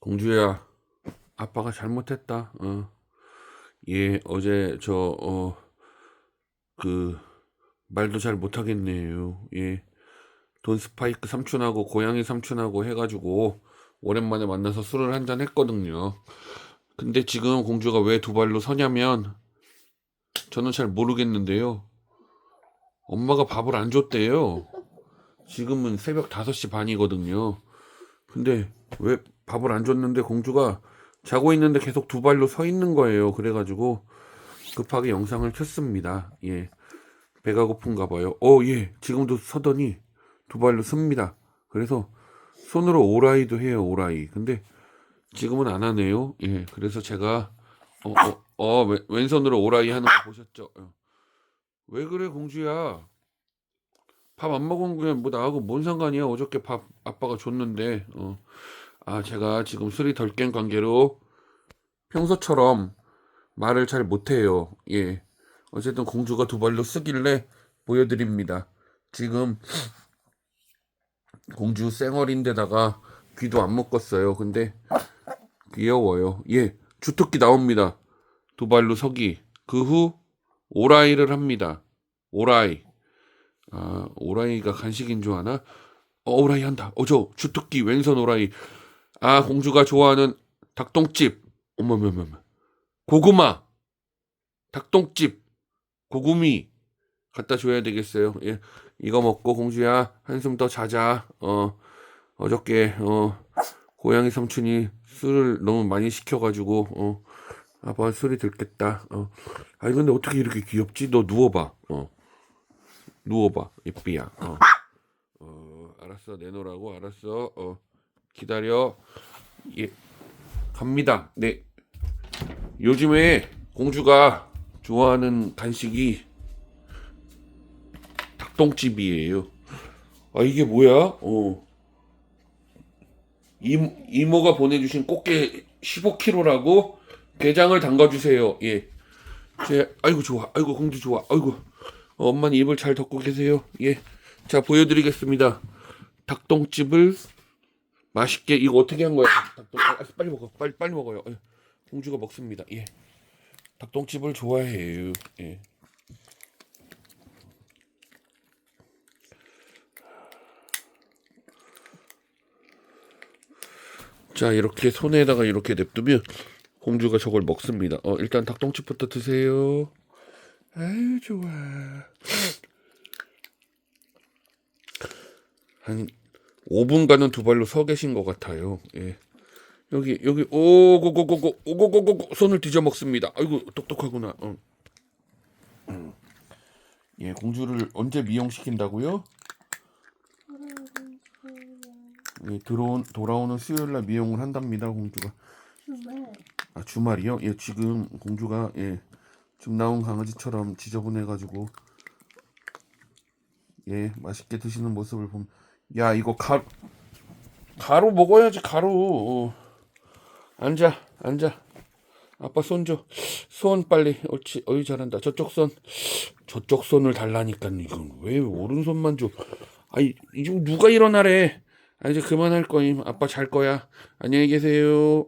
공주야, 아빠가 잘못했다. 어. 예, 어제 저, 어, 그, 말도 잘 못하겠네요. 예. 돈 스파이크 삼촌하고 고양이 삼촌하고 해가지고 오랜만에 만나서 술을 한 잔 했거든요. 근데 지금 공주가 왜 두 발로 서냐면 저는 잘 모르겠는데요. 엄마가 밥을 안 줬대요. 지금은 새벽 5시 반이거든요. 근데 왜 밥을 안 줬는데 공주가 자고 있는데 계속 두 발로 서 있는 거예요. 그래가지고 급하게 영상을 켰습니다. 예. 배가 고픈가 봐요. 어, 예. 지금도 서더니 두 발로 섭니다. 그래서 손으로 오라이도 해요. 오라이. 근데 지금은 안 하네요. 예. 그래서 제가 어, 어, 어, 왼- 왼손으로 오라이 하는 거 보셨죠? 어. 왜 그래, 공주야? 밥 안 먹은 게 뭐 나하고 뭔 상관이야? 어저께 밥 아빠가 줬는데. 어. 아, 제가 지금 술이 덜 깬 관계로 평소처럼 말을 잘 못해요. 예. 어쨌든 공주가 두 발로 쓰길래 보여드립니다. 지금 공주 쌩얼인데다가 귀도 안 묶었어요. 근데 귀여워요. 예. 주특기 나옵니다. 두 발로 서기. 그 후 오라이를 합니다. 오라이. 아, 오라이가 간식인 줄 아나? 어, 오라이 한다. 어, 저 주특기 왼손 오라이. 아, 공주가 좋아하는 닭똥집. 어머머머머. 고구마. 닭똥집. 고구미. 갖다 줘야 되겠어요. 예. 이거 먹고 공주야 한숨 더 자자. 어. 어저께 어 고양이 삼촌이 술을 너무 많이 시켜가지고 어 아빠 술이 들겠다. 어. 아니 근데 어떻게 이렇게 귀엽지? 너 누워봐. 어. 누워봐. 예삐야. 어. 어 알았어 내놓으라고 알았어. 어 기다려. 예 갑니다. 네. 요즘에 공주가 좋아하는 간식이 닭똥집이에요. 아 이게 뭐야? 어. 이, 이모가 보내주신 꽃게 15kg라고 게장을 담가주세요. 예. 제, 아이고 좋아. 아이고 공주 좋아. 아이고 어, 엄마는 입을 잘 덮고 계세요. 예. 자 보여드리겠습니다. 닭똥집을 맛있게 이거 어떻게 한 거야? 닭똥, 아, 빨리 먹어. 빨리 빨리 먹어요. 예. 공주가 먹습니다. 예. 닭똥집을 좋아해요. 예. 자 이렇게 손에다가 이렇게 냅두면 공주가 저걸 먹습니다. 어 일단 닭똥집부터 드세요. 아유 좋아. 한 5분간은 두 발로 서 계신 것 같아요. 예. 여기 여기 오고고고고 오고고고고 손을 뒤져 먹습니다. 아이고 똑똑하구나. 어. 음. 예 공주를 언제 미용시킨다고요? 예, 들어온 돌아오는 수요일 날 미용을 한답니다 공주가. 정말 아 주말이요? 예 지금 공주가 예 지금 나온 강아지처럼 지저분해 가지고 예 맛있게 드시는 모습을 보면 야 이거 가 가루 먹어야지 가루. 어. 앉아 앉아. 아빠 손 줘. 손 빨리. 옳지 어이 잘한다. 저쪽 손. 저쪽 손을 달라니까 이건 왜 오른손만 줘? 아이 이제 누가 일어나래? 아 이제 그만할 거임. 아빠 잘 거야. 안녕히 계세요